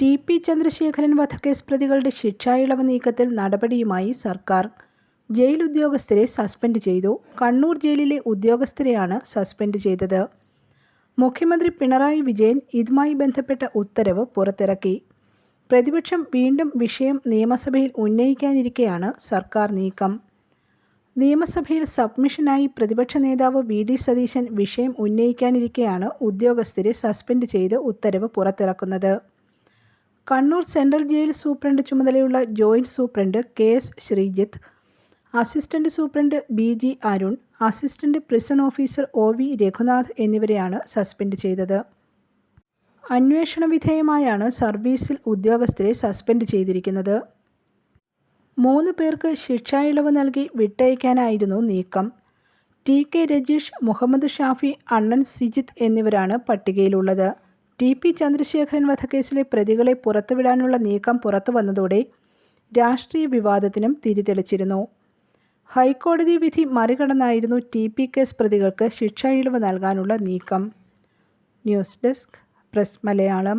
T P Chandrasekharan വധക്കേസ് പ്രതികളുടെ ശിക്ഷായിളവ് നീക്കത്തിൽ നടപടിയുമായി സർക്കാർ. ജയിൽ ഉദ്യോഗസ്ഥരെ സസ്പെൻഡ് ചെയ്തു. കണ്ണൂർ ജയിലിലെ ഉദ്യോഗസ്ഥരെയാണ് സസ്പെൻഡ് ചെയ്തത്. മുഖ്യമന്ത്രി പിണറായി വിജയൻ ഇതുമായി ബന്ധപ്പെട്ട ഉത്തരവ് പുറത്തിറക്കി. പ്രതിപക്ഷം വീണ്ടും വിഷയം നിയമസഭയിൽ ഉന്നയിക്കാനിരിക്കെയാണ് സർക്കാർ നീക്കം. നിയമസഭയിൽ സബ്മിഷനായി പ്രതിപക്ഷ നേതാവ് വി ഡി സതീശൻ വിഷയം ഉന്നയിക്കാനിരിക്കെയാണ് ഉദ്യോഗസ്ഥരെ സസ്പെൻഡ് ചെയ്ത് ഉത്തരവ് പുറത്തിറക്കുന്നത്. കണ്ണൂർ സെൻട്രൽ ജയിൽ സൂപ്രണ്ട് ചുമതലയുള്ള joint superintendent K S Sreejith assistant superintendent B G Arun assistant prison officer O V Raghunath എന്നിവരെയാണ് സസ്പെൻഡ് ചെയ്തത്. അന്വേഷണ വിധേയമായാണ് സർവീസിൽ ഉദ്യോഗസ്ഥരെ സസ്പെൻഡ് ചെയ്തിരിക്കുന്നത്. മൂന്ന് പേർക്ക് ശിക്ഷാ ഇളവ് നൽകി വിട്ടയക്കാനായിരുന്നു നീക്കം. ടി കെ രജീഷ് മുഹമ്മദ് ഷാഫി അണ്ണൻ സിജിത്ത് എന്നിവരാണ് പട്ടികയിലുള്ളത്. ടി പി ചന്ദ്രശേഖരൻ വധക്കേസിലെ പ്രതികളെ പുറത്തുവിടാനുള്ള നീക്കം പുറത്തു വന്നതോടെ രാഷ്ട്രീയ വിവാദത്തിനും തിരിതെളിച്ചിരുന്നു ഹൈക്കോടതി വിധി മറികടന്നായിരുന്നു ടി പി കേസ് പ്രതികൾക്ക് ശിക്ഷ ഇളവ് നൽകാനുള്ള നീക്കം. News desk press Malayalam.